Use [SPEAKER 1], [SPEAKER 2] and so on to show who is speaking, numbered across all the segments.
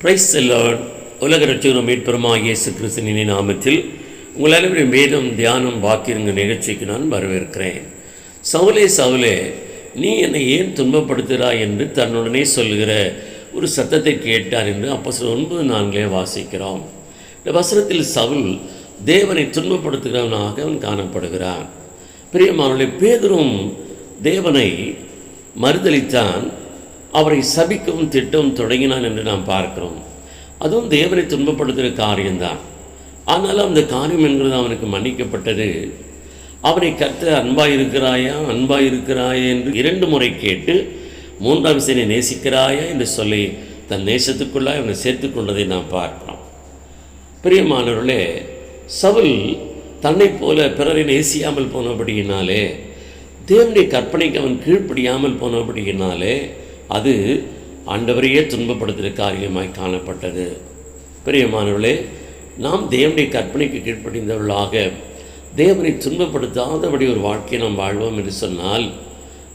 [SPEAKER 1] Price செல்லான் உலக ரட்சகரும் மீட்பெருமா இயேசு கிறிஸ்தனின் நாமத்தில் உங்கள் அனைவரும் வேதம் தியானம் வாக்கிருங்க நிகழ்ச்சிக்கு நான் வரவேற்கிறேன். சவுலே சவுலே நீ என்னை ஏன் துன்பப்படுத்துகிறாய் என்று தன்னுடனே சொல்லுகிற ஒரு சத்தத்தை கேட்டார் என்று அப்போ ஒன்பது நான்களே வாசிக்கிறோம். இந்த வசனத்தில் சவுல் தேவனை துன்பப்படுத்துகிறவனாக அவன் காணப்படுகிறான். பிரியமானவர்களே பேதரும் தேவனை மறுதளித்தான் அவரை சபிக்கவும் திட்டவும் தொடங்கினான் என்று நாம் பார்க்கிறோம். அதுவும் தேவனை துன்பப்படுத்துகிற காரியம்தான். ஆனாலும் அந்த காரியம் என்கிறது அவனுக்கு மன்னிக்கப்பட்டது. அவனை கத்த அன்பாக இருக்கிறாயா அன்பாக இருக்கிறாயா என்று இரண்டு முறை கேட்டு மூன்றாம் சேனை நேசிக்கிறாயா என்று சொல்லி தன் நேசத்துக்குள்ளாய் அவனை சேர்த்து கொண்டதை நாம் பார்க்கிறோம். பிரியமானவர்களே சவுல் தன்னை போல பிறரை நேசியாமல் போனபடியினாலே தேவனுடைய கற்பனைக்கு அவன் கீழ்ப்படியாமல் போனபடியினாலே அது ஆண்டவரையே துன்பப்படுத்துகிற காரியமாய் காணப்பட்டது. பிரியமானவர்களே நாம் தேவனுடைய கற்பனைக்கு கீழ்ப்படிந்தவர்களாக தேவனை துன்பப்படுத்தாதபடி ஒரு வாழ்க்கையை நாம் வாழ்வோம் என்று சொன்னால்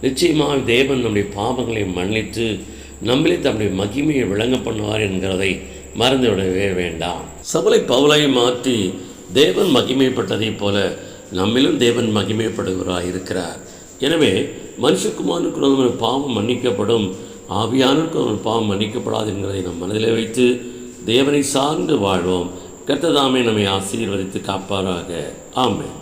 [SPEAKER 1] நிச்சயமாக தேவன் நம்முடைய பாவங்களை மன்னித்து நம்மளே தம்முடைய மகிமையை விளங்க பண்ணுவார் என்கிறதை மறந்துவிடவே வேண்டாம். சபலை பவுலை மாற்றி தேவன் மகிமைப்பட்டதைப் போல நம்மிலும் தேவன் மகிமைப்படுகிறார் இருக்கிறார் எனவே மனுஷகுமாரனுக்கு நம்ம பாவம் மன்னிக்கப்படும். ஆவியானருக்கு அவன் பாவம் மன்னிக்கப்படாது என்கிறதை நம் மனதில் வைத்து தேவனை சார்ந்து வாழ்வோம். கர்த்ததாமே நம்மை ஆசீர்வதித்து காப்பாராக. ஆமென்.